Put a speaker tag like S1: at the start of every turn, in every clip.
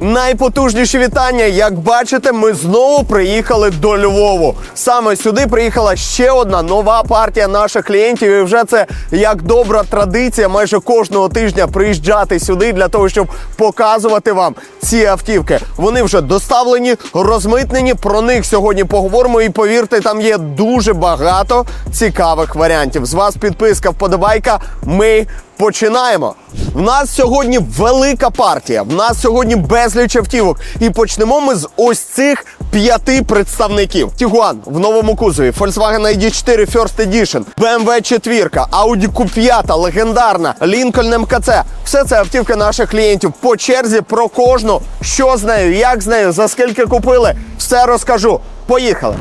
S1: Найпотужніші вітання. Як бачите, ми знову приїхали до Львову. Саме сюди приїхала ще одна нова партія наших клієнтів. І вже це як добра традиція, майже кожного тижня приїжджати сюди для того, щоб показувати вам ці автівки. Вони вже доставлені, розмитнені. Про них сьогодні поговоримо. І повірте, там є дуже багато цікавих варіантів. З вас підписка, вподобайка. Ми Починаємо. В нас сьогодні велика партія. В нас сьогодні безліч автівок. І почнемо ми з ось цих п'яти представників: Tiguan в новому кузові, Volkswagen ID4 First Edition, BMW 4, Audi Q5, легендарна, Lincoln MKC. Все це автівки наших клієнтів. По черзі про кожну, що з нею, як з нею, за скільки купили, все розкажу. Поїхали.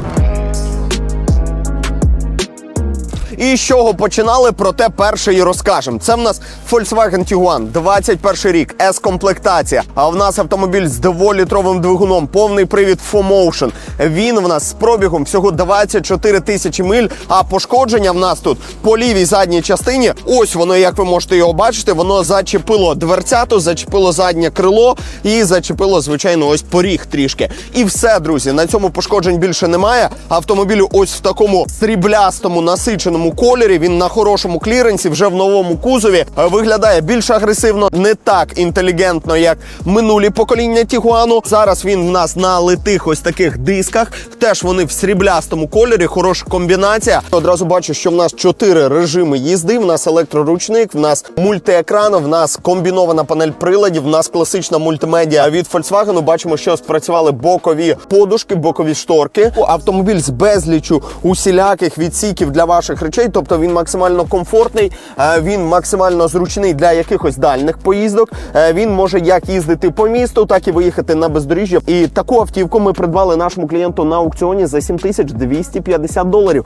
S1: І з чого починали, проте перше і розкажемо. Це в нас Volkswagen Tiguan, 21 рік, S-комплектація. А в нас автомобіль з дволітровим двигуном, повний привід 4Motion. Він в нас з пробігом всього 24 тисячі миль. А пошкодження в нас тут по лівій задній частині. Ось воно, як ви можете його бачити, воно зачепило дверцяту, зачепило заднє крило і зачепило, звичайно, ось поріг трішки. І все, друзі, на цьому пошкоджень більше немає. Автомобілю ось в такому сріблястому насиченому кольорі. Він на хорошому кліренсі, вже в новому кузові. Е, Виглядає більш агресивно, не так інтелігентно, як минулі покоління Тігуану. Зараз він в нас на литих ось таких дисках. Теж вони в сріблястому кольорі. Хороша комбінація. Одразу бачу, що в нас чотири режими їзди. В нас електроручник, в нас мультиекран, в нас комбінована панель приладів, в нас класична мультимедіа від Volkswagen. Бачимо, що спрацювали бокові подушки, бокові шторки. Автомобіль з безлічу усіляких відсіків для ваших речей. Тобто він максимально комфортний, е, він максимально зручний для якихось дальних поїздок. Е, Він може як їздити по місту, так і виїхати на бездоріжжя. І таку автівку ми придбали нашому клієнту на аукціоні за 7250 доларів.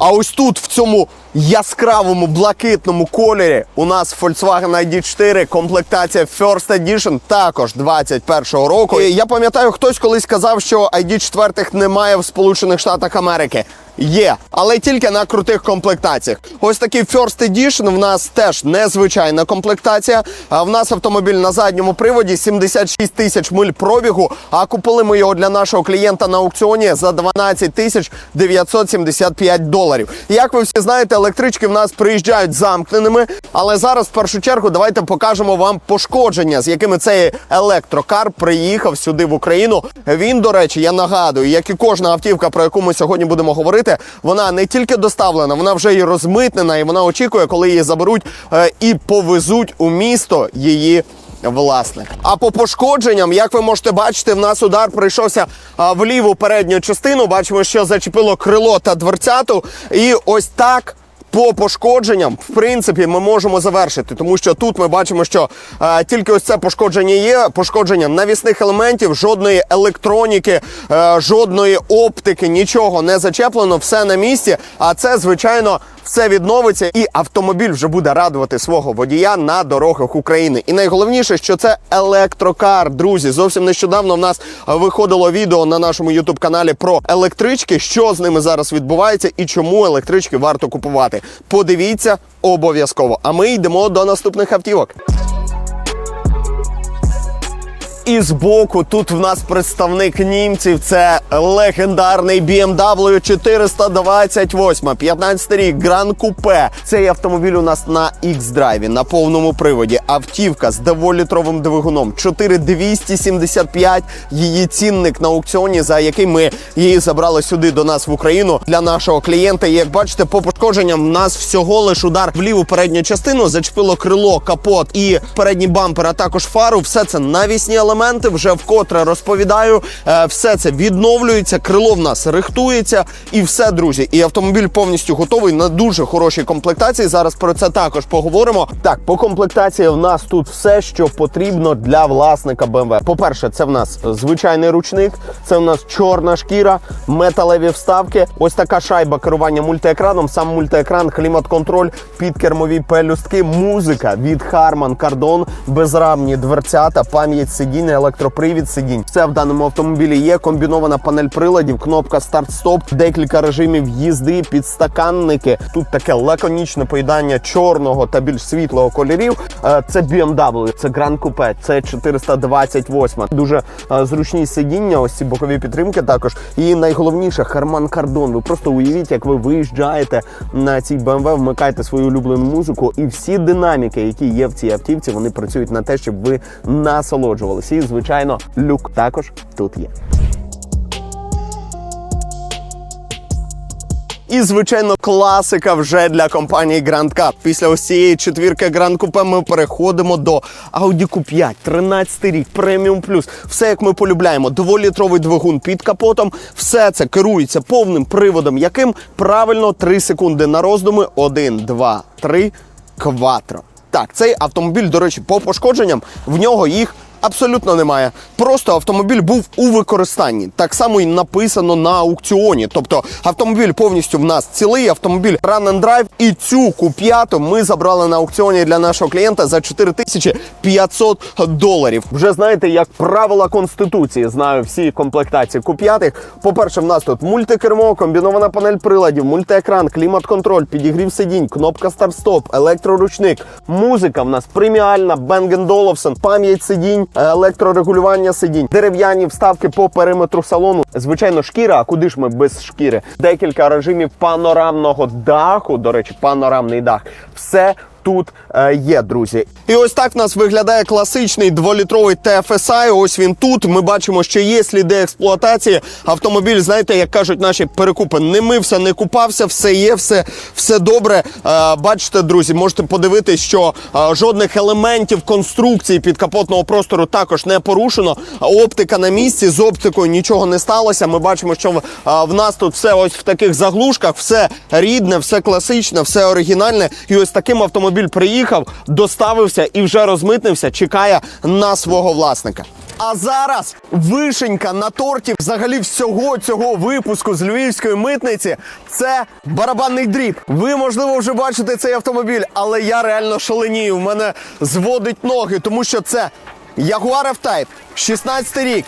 S1: А ось тут, в цьому яскравому блакитному кольорі, у нас Volkswagen ID4, комплектація First Edition, також 21-го року. І я пам'ятаю, хтось колись казав, що ID4 немає в Сполучених Штатах Америки. Є, але тільки на крутих комплектаціях. Ось такий First Edition в нас теж незвичайна комплектація. А в нас автомобіль на задньому приводі 76 тисяч миль пробігу. А купили ми його для нашого клієнта на аукціоні за 12 тисяч 975 доларів. Як ви всі знаєте, електрички в нас приїжджають замкненими. Але зараз, в першу чергу, давайте покажемо вам пошкодження, з якими цей електрокар приїхав сюди в Україну. Він, до речі, я нагадую, як і кожна автівка, про яку ми сьогодні будемо говорити, вона не тільки доставлена, вона вже і розмитнена, і вона очікує, коли її заберуть е, і повезуть у місто її. Власник. А по пошкодженням, як ви можете бачити, в нас удар прийшовся в ліву передню частину. Бачимо, що зачепило крило та дверцяту. І ось так. По пошкодженням, в принципі, ми можемо завершити, тому що тут ми бачимо, що е, тільки ось це пошкодження є. Пошкодження навісних елементів, жодної електроніки, е, жодної оптики, нічого не зачеплено, все на місці. А це, звичайно, все відновиться, і автомобіль вже буде радувати свого водія на дорогах України. І найголовніше, що це електрокар. Друзі, зовсім нещодавно в нас виходило відео на нашому ютуб каналі про електрички, що з ними зараз відбувається і чому електрички варто купувати. Подивіться обов'язково. А ми йдемо до наступних автівок. І збоку тут в нас представник німців. Це легендарний BMW 428, 15 рік, Гран Купе. Цей автомобіль у нас на X-драйві, на повному приводі. Автівка з дволітровим двигуном. 4275 її цінник на аукціоні, за який ми її забрали сюди до нас в Україну для нашого клієнта. І як бачите, по пошкодженням в нас всього лиш удар в ліву передню частину, зачепило крило, капот і передній бампер, а також фару. Все це навісні елементи. Вже вкотре розповідаю. Е, Все це відновлюється, крило в нас рихтується, і все, друзі. І автомобіль повністю готовий на дуже хорошій комплектації. Зараз про це також поговоримо. Так, по комплектації в нас тут все, що потрібно для власника BMW. По-перше, це в нас звичайний ручник, це в нас чорна шкіра, металеві вставки. Ось така шайба керування мультиекраном. Сам мультиекран, клімат-контроль, підкермові пелюстки, музика від Harman Kardon, безрамні дверцята, пам'ять сидінь, подвійний електропривід сидінь. Все в даному автомобілі є. Комбінована панель приладів, кнопка старт-стоп, декілька режимів їзди, підстаканники. Тут таке лаконічне поєднання чорного та більш світлого кольорів. Е, Це BMW, це Grand Coupe, це 428. Дуже е, зручні сидіння. Ось ці бокові підтримки також. І найголовніше Харман Кардон. Ви просто уявіть, як ви виїжджаєте на цій BMW, вмикаєте свою улюблену музику, і всі динаміки, які є в цій автівці, вони працюють на те, щоб ви насолоджувалися. І звичайно, люк також тут є. І, звичайно, класика вже для компанії Grand Cup. Після ось цієї четвірки Grand Coupe ми переходимо до Audi Q5, 13 рік, преміум плюс. Все як ми полюбляємо. Дволітровий двигун під капотом. Все це керується повним приводом, яким правильно 3 секунди на роздуми. 1, 2, 3, кватро. Так, цей автомобіль, до речі, по пошкодженням в нього їх абсолютно немає. Просто автомобіль був у використанні. Так само і написано на аукціоні. Тобто автомобіль повністю в нас цілий, автомобіль Run and Drive. І цю Q5 ми забрали на аукціоні для нашого клієнта за 4500 доларів. Вже знаєте, як правила конституції, знаю всі комплектації Q5. По-перше, в нас тут мультикермо, комбінована панель приладів, мультиекран, клімат-контроль, підігрів сидінь, кнопка старт-стоп, електроручник, музика в нас преміальна, Bang Olufsen, пам'ять сидінь, електрорегулювання сидінь, дерев'яні вставки по периметру салону. Звичайно, шкіра. А куди ж ми без шкіри? Декілька режимів панорамного даху. До речі, панорамний дах. Все. Тут е, є, друзі. І ось так в нас виглядає класичний дволітровий TFSI. Ось він тут. Ми бачимо, що є сліди експлуатації. Автомобіль, знаєте, як кажуть наші перекупи, не мився, не купався, все є, все, все добре. Е, бачите, друзі, можете подивитись, що е, жодних елементів конструкції підкапотного простору також не порушено. Оптика на місці, з оптикою нічого не сталося. Ми бачимо, що в, е, в нас тут все ось в таких заглушках, все рідне, все класичне, все оригінальне. І ось таким автомобіль приїхав, доставився і вже розмитнився, чекає на свого власника. А зараз вишенька на торті взагалі всього цього випуску з львівської митниці це барабанний дріб. Ви можливо вже бачите цей автомобіль, але я реально шаленію. У мене зводить ноги, тому що це Jaguar F-Type, 16 рік.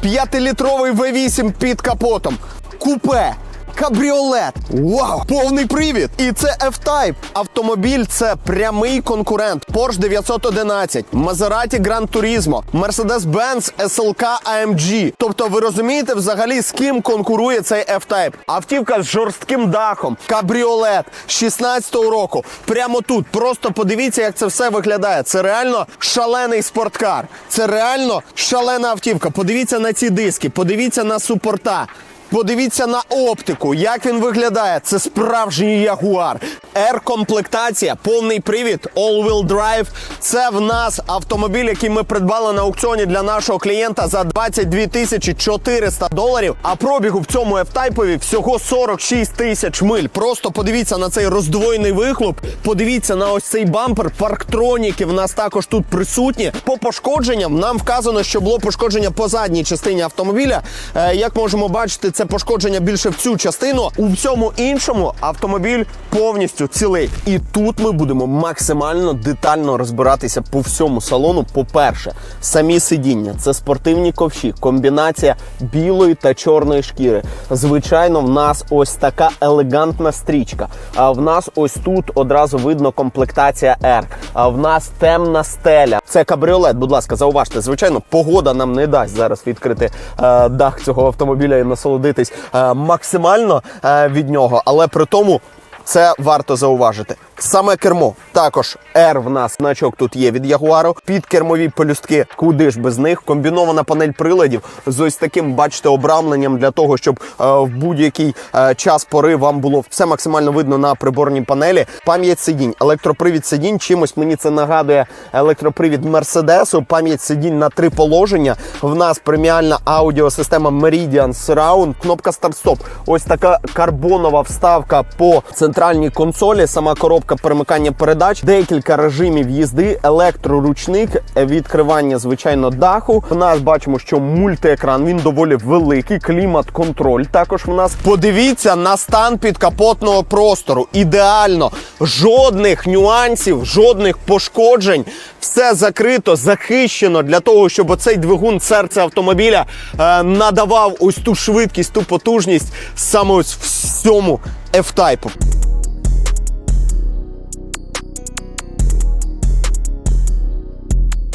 S1: П'ятилітровий V8 під капотом. Купе. Кабріолет. Вау! Повний привід! І це F-Type. Автомобіль це прямий конкурент. Porsche 911, Maserati Gran Turismo, Mercedes-Benz SLK AMG. Тобто ви розумієте взагалі з ким конкурує цей F-Type? Автівка з жорстким дахом, кабріолет 16-го року. Прямо тут. Просто подивіться, як це все виглядає. Це реально шалений спорткар. Це реально шалена автівка. Подивіться на ці диски, подивіться на супорта. Подивіться на оптику, як він виглядає. Це справжній ягуар. R-комплектація, повний привід, all-wheel drive. Це в нас автомобіль, який ми придбали на аукціоні для нашого клієнта за 22 тисячі 400 доларів. А пробігу в цьому F-Type всього 46 тисяч миль. Просто подивіться на цей роздвоєний вихлоп. Подивіться на ось цей бампер. Парктроніки в нас також тут присутні. По пошкодженням нам вказано, що було пошкодження по задній частині автомобіля. Е, як можемо бачити, це пошкодження більше в цю частину. У всьому іншому автомобіль повністю цілий. І тут ми будемо максимально детально розбиратися по всьому салону. По-перше, самі сидіння це спортивні ковші, комбінація білої та чорної шкіри. Звичайно, в нас ось така елегантна стрічка. А в нас ось тут одразу видно комплектація R. А в нас темна стеля. Це кабріолет. Будь ласка, зауважте. Звичайно, погода нам не дасть зараз відкрити е, дах цього автомобіля і насолодитись е, максимально е, від нього, але при тому. Це варто зауважити. Саме кермо також R в нас значок тут є від Ягуару. Під кермові полюстки, куди ж без них. Комбінована панель приладів з ось таким, бачите, обрамленням для того, щоб е, в будь-який е, час пори вам було все максимально видно на приборній панелі. Пам'ять сидінь, електропривід сидінь. Чимось мені це нагадує електропривід Мерседесу. Пам'ять сидінь на три положення. В нас преміальна аудіосистема Meridian Surround, кнопка старт-стоп. Ось така карбонова вставка по центральній консолі. Сама коробка кнопка перемикання передач, декілька режимів їзди, електроручник, відкривання звичайно даху. В нас бачимо, що мультиекран він доволі великий. Клімат-контроль також в нас. Подивіться на стан підкапотного простору. Ідеально, жодних нюансів, жодних пошкоджень. Все закрито, захищено для того, щоб оцей двигун серця автомобіля е, надавав ось ту швидкість, ту потужність саме ось всьому F-тайпу.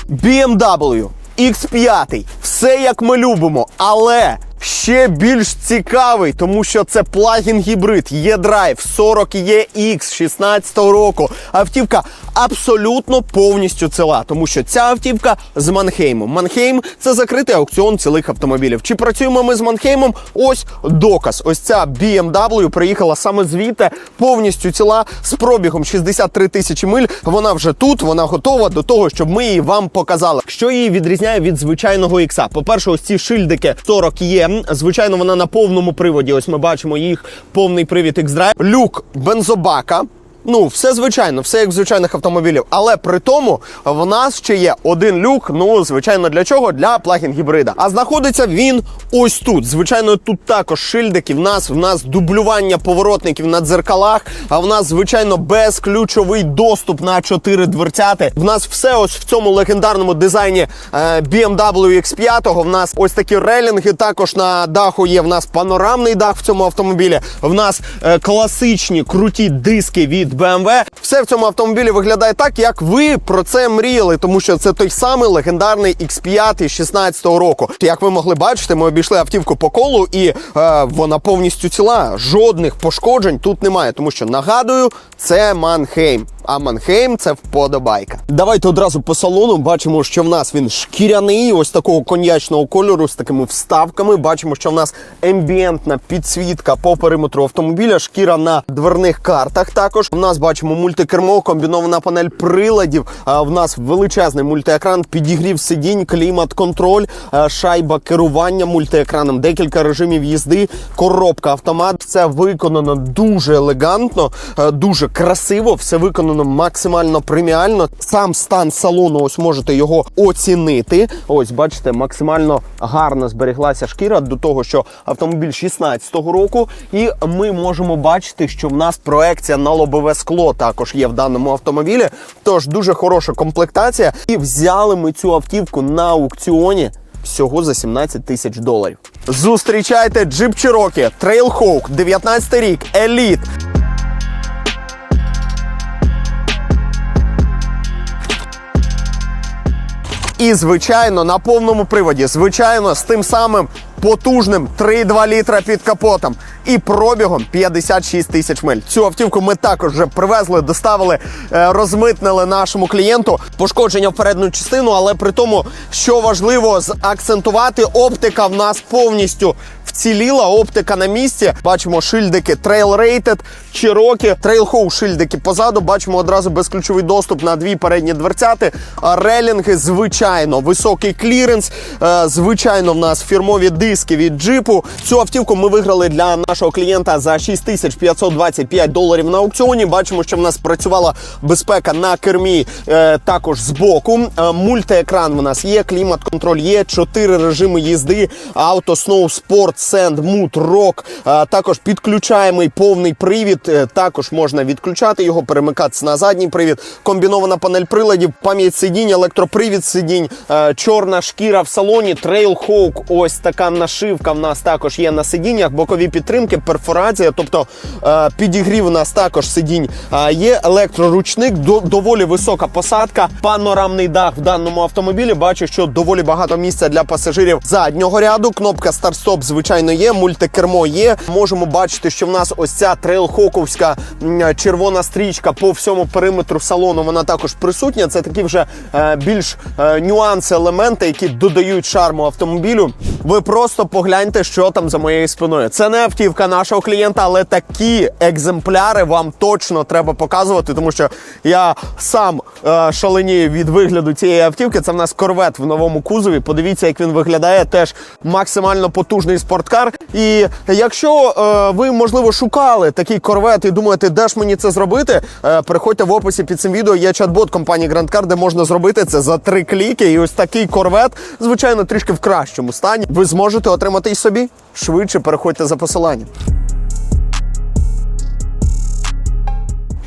S1: BMW X5, все як ми любимо, але ще більш цікавий, тому що це плагін гібрид, є драйв 40 EX 16 року. Автівка абсолютно повністю ціла, тому що ця автівка з Манхеймом. Манхейм це закритий аукціон цілих автомобілів. Чи працюємо ми з Манхеймом? Ось доказ. Ось ця BMW приїхала саме звідти, повністю ціла з пробігом 63 тисячі миль. Вона вже тут, вона готова до того, щоб ми її вам показали. Що її відрізняє від звичайного ікса? По-перше, ось ці шильдики 40 є. Звичайно, вона на повному приводі. Ось ми бачимо їх повний привід X-Drive. Люк бензобака. Ну, все звичайно, все як в звичайних автомобілів. Але при тому в нас ще є один люк. Ну, звичайно, для чого? Для плагін гібрида. А знаходиться він ось тут. Звичайно, тут також шильдики. В нас в нас дублювання поворотників на дзеркалах. А в нас, звичайно, безключовий доступ на чотири дверцяти. В нас все ось в цьому легендарному дизайні е, BMW X5. В нас ось такі релінги. Також на даху є в нас панорамний дах в цьому автомобілі. В нас е, класичні круті диски від BMW. Все в цьому автомобілі виглядає так, як ви про це мріяли, тому що це той самий легендарний X5 16-го року. Як ви могли бачити, ми обійшли автівку по колу, і е, вона повністю ціла. Жодних пошкоджень тут немає, тому що нагадую, це Манхейм. А Манхейм це вподобайка. Давайте одразу по салону бачимо, що в нас він шкіряний, ось такого коньячного кольору з такими вставками. Бачимо, що в нас ембієнтна підсвітка по периметру автомобіля, шкіра на дверних картах. Також в нас бачимо мультикермо, комбінована панель приладів. В нас величезний мультиекран, підігрів сидінь, клімат-контроль, шайба керування мультиекраном, декілька режимів їзди, коробка автомат. Все виконано дуже елегантно, дуже красиво. Все виконано максимально преміально. Сам стан салону, ось можете його оцінити. Ось, бачите, максимально гарно збереглася шкіра до того, що автомобіль 16-го року, і ми можемо бачити, що в нас проекція на лобове скло також є в даному автомобілі. Тож дуже хороша комплектація. І взяли ми цю автівку на аукціоні. Всього за 17 тисяч доларів. Зустрічайте Jeep Cherokee Trailhawk, 19 рік, Elite. І, звичайно, на повному приводі, звичайно, з тим самим потужним 3,2 літра під капотом і пробігом 56 тисяч миль. Цю автівку ми також вже привезли, доставили, е, розмитнили нашому клієнту пошкодження в передню частину, але при тому, що важливо заакцентувати, оптика в нас повністю вціліла, оптика на місці. Бачимо шильдики Trail Rated, Cherokee, Trailhawk шильдики позаду. Бачимо одразу безключовий доступ на дві передні дверцяти. Релінги, звичайно, високий кліренс. Е, Звичайно, в нас фірмові диски від джипу. Цю автівку ми виграли для нашого клієнта за 6525 доларів на аукціоні. Бачимо, що в нас працювала безпека на кермі е, також збоку. Е, Мультиекран в нас є, клімат-контроль є, чотири режими їзди, авто, сноу, спорт, сенд, мут, рок. Е, Також підключаємий повний привід. Е, Також можна відключати його, перемикатися на задній привід. Комбінована панель приладів, пам'ять сидінь, електропривід сидінь, е, чорна шкіра в салоні, Trailhawk. Ось така нашивка в нас також є на сидіннях, бокові підтримки, перфорація, тобто е, підігрів у нас також сидінь. Є електроручник, до- доволі висока посадка, панорамний дах в даному автомобілі. Бачу, що доволі багато місця для пасажирів заднього ряду. Кнопка старт-стоп, звичайно, є. Мультикермо є. Можемо бачити, що в нас ось ця трейлхоковська червона стрічка по всьому периметру салону. Вона також присутня. Це такі вже е, більш е, нюанси, елементи, які додають шарму автомобілю. Ви просто Просто погляньте, що там за моєю спиною. Це не автівка нашого клієнта, але такі екземпляри вам точно треба показувати, тому що я сам е, шаленію від вигляду цієї автівки. Це в нас корвет в новому кузові. Подивіться, як він виглядає. Теж максимально потужний спорткар. І якщо е, ви можливо шукали такий корвет і думаєте, де ж мені це зробити, е, переходьте в описі під цим відео. Є чат-бот компанії Grand Car, де можна зробити це за три кліки. І ось такий корвет, звичайно, трішки в кращому стані. Ви зможете отримати і собі. Швидше переходьте за посиланням.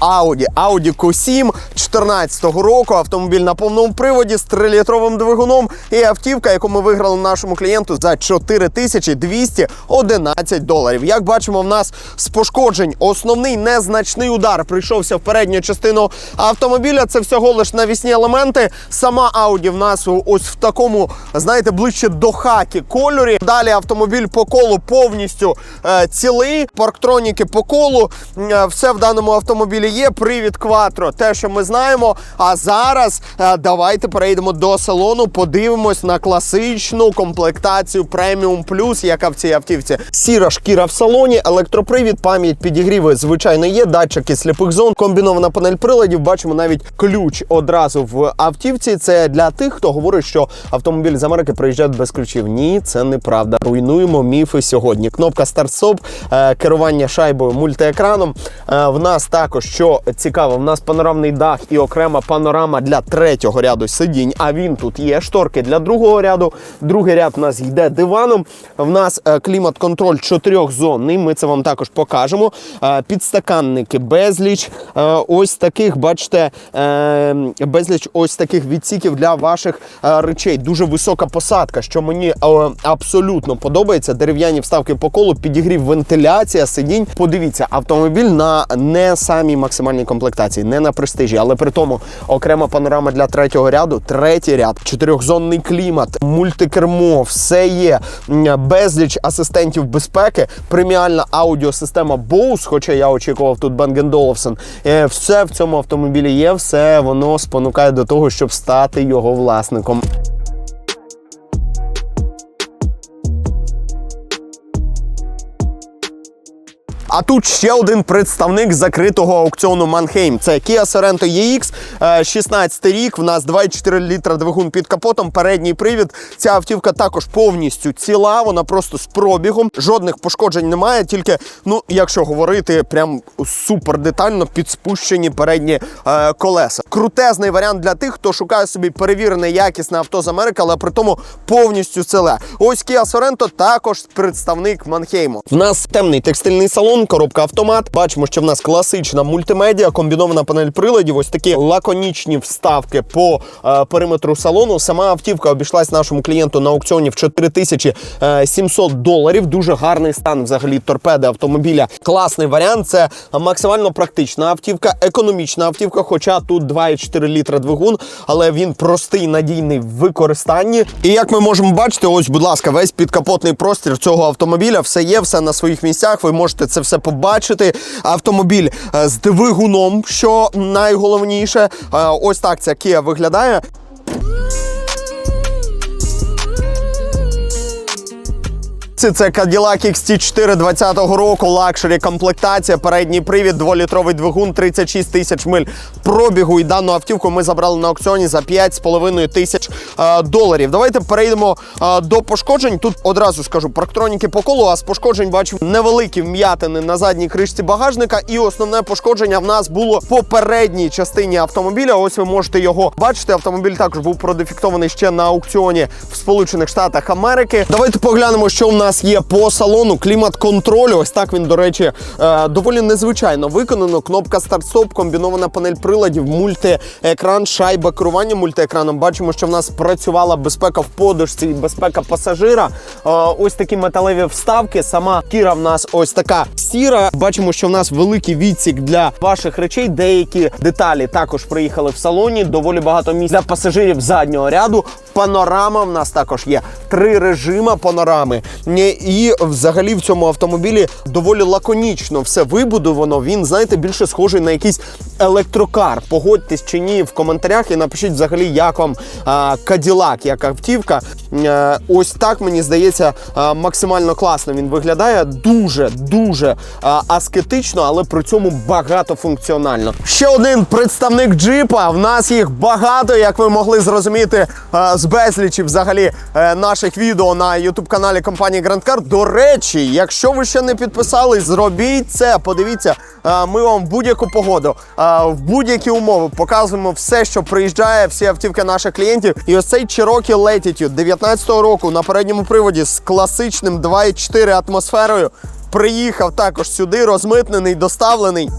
S1: Audi, Audi Q7 14-го року, автомобіль на повному приводі з 3-літровим двигуном і автівка, яку ми виграли нашому клієнту за 4211 доларів. Як бачимо, в нас з пошкоджень основний незначний удар прийшовся в передню частину автомобіля. Це всього лиш навісні елементи. Сама Audi в нас ось в такому, знаєте, ближче до хакі кольорі. Далі автомобіль по колу повністю е, цілий, парктроніки по колу. Е, все в даному автомобілі є. Привід Quattro, те, що ми знаємо. А зараз е, давайте перейдемо до салону, подивимось на класичну комплектацію Premium Plus, яка в цій автівці. Сіра шкіра в салоні, електропривід, пам'ять підігріви, звичайно, є. Датчики сліпих зон, комбінована панель приладів. Бачимо навіть ключ одразу в автівці. Це для тих, хто говорить, що автомобіль з Америки приїжджають без ключів. Ні, це неправда. Руйнуємо міфи сьогодні. Кнопка старт-стоп, е, керування шайбою мультиекраном. Е, В нас також, що цікаво, в нас панорамний дах і окрема панорама для третього ряду сидінь. А він тут є шторки для другого ряду. Другий ряд у нас йде диваном. В нас е, клімат-контроль чотирьохзонний. Ми це вам також покажемо. Е, Підстаканники безліч. е, Ось таких, бачите, безліч ось таких відсіків для ваших речей. Дуже висока посадка, що мені абсолютно подобається. Дерев'яні вставки по колу, підігрів, вентиляція, сидінь. Подивіться, автомобіль на не самій максимальній комплектації, не на престижі, але при тому окрема панорама для третього ряду, третій ряд, чотирьохзонний клімат, мультикермо, все є. Безліч асистентів безпеки, преміальна аудіосистема Bose, хоча я очікував тут Bang Olufsen. Е, Все в цьому автомобілі є, все воно спонукає до того, щоб стати його власником. А тут ще один представник закритого аукціону Манхейм. Це Kia Sorento EX, е, 16 рік. В нас 2,4 літра двигун під капотом, передній привід. Ця автівка також повністю ціла. Вона просто з пробігом. Жодних пошкоджень немає. Тільки, ну, якщо говорити прям супер детально, підспущені передні е, колеса. Крутезний варіант для тих, хто шукає собі перевірене якісне авто з Америки, але при тому повністю ціле. Ось Kia Sorento також представник Манхейму. В нас темний текстильний салон, коробка автомат. Бачимо, що в нас класична мультимедіа, комбінована панель приладів. Ось такі лаконічні вставки по е, периметру салону. Сама автівка обійшлась нашому клієнту на аукціоні в 4700 доларів. Дуже гарний стан взагалі торпеди автомобіля. Класний варіант. Це максимально практична автівка, економічна автівка. Хоча тут 2,4 літра двигун, але він простий, надійний в використанні. І як ми можемо бачити, ось, будь ласка, весь підкапотний простір цього автомобіля, все є, все на своїх місцях. Ви можете це все побачити. Автомобіль е, з двигуном, що найголовніше. Е, Ось так ця Kia виглядає. Це Cadillac XT4 20-го року, лакшері комплектація, передній привід, 2-літровий двигун, 36 тисяч миль пробігу. І дану автівку ми забрали на аукціоні за 5,5 тисяч е, доларів. Давайте перейдемо е, до пошкоджень. Тут одразу скажу парктроніки по колу, а з пошкоджень бачимо невеликі вм'ятини на задній кришці багажника. І основне пошкодження в нас було по передній частині автомобіля. Ось ви можете його бачити. Автомобіль також був продефектований ще на аукціоні в Сполучених Штатах Америки. Давайте поглянемо, що в нас є по салону. Клімат-контролю. Ось так він, до речі, е, доволі незвичайно виконано. Кнопка старт-стоп, комбінована панель приладів, мультиекран, шайба керування мультиекраном. Бачимо, що в нас працювала безпека в подушці і безпека пасажира. Е, Ось такі металеві вставки. Сама кіра в нас ось така сіра. Бачимо, що в нас великий відсік для ваших речей. Деякі деталі також приїхали в салоні. Доволі багато місць для пасажирів заднього ряду. Панорама в нас також є. Три режима панорами. І взагалі в цьому автомобілі доволі лаконічно все вибудовано. Він, знаєте, більше схожий на якийсь електрокар. Погодьтесь чи ні в коментарях і напишіть взагалі, як вам Cadillac, як автівка. Е, ось так мені здається максимально класно він виглядає. Дуже дуже аскетично, але при цьому багатофункціонально. Ще один представник джипа. В нас їх багато, як ви могли зрозуміти з безлічі взагалі е, наших відео на youtube каналі компанії Grand До речі, якщо ви ще не підписались, зробіть це. Подивіться, ми вам в будь-яку погоду, в будь-які умови показуємо все, що приїжджає, всі автівки наших клієнтів. І ось цей Cherokee Latitude 19-го року на передньому приводі з класичним 2.4 атмосферою. Приїхав також сюди, розмитнений, доставлений.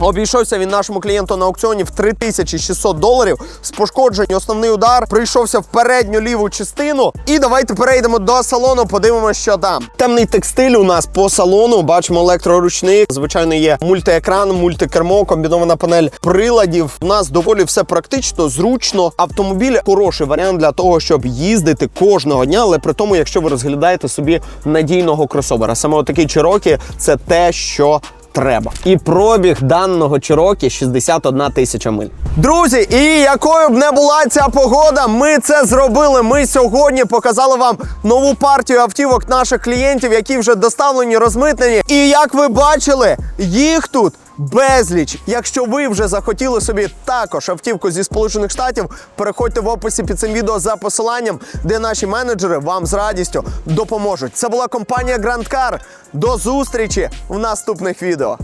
S1: Обійшовся він нашому клієнту на аукціоні в 3600 доларів. З пошкоджень основний удар прийшовся в передню ліву частину. І давайте перейдемо до салону, подивимося, що там. Темний текстиль у нас по салону. Бачимо електроручник. Звичайно, є мультиекран, мультикермо, комбінована панель приладів. У нас доволі все практично, зручно. Автомобіль хороший варіант для того, щоб їздити кожного дня, але при тому, якщо ви розглядаєте собі надійного кросовера. Саме отакий Cherokee – це те, що треба. І пробіг даного Cherokee 61 тисяча миль. Друзі, і якою б не була ця погода, ми це зробили. Ми сьогодні показали вам нову партію автівок наших клієнтів, які вже доставлені, розмитнені. І як ви бачили, їх тут. Безліч. Якщо ви вже захотіли собі також автівку зі Сполучених Штатів, переходьте в описі під цим відео за посиланням, де наші менеджери вам з радістю допоможуть. Це була компанія Grand Car. До зустрічі в наступних відео.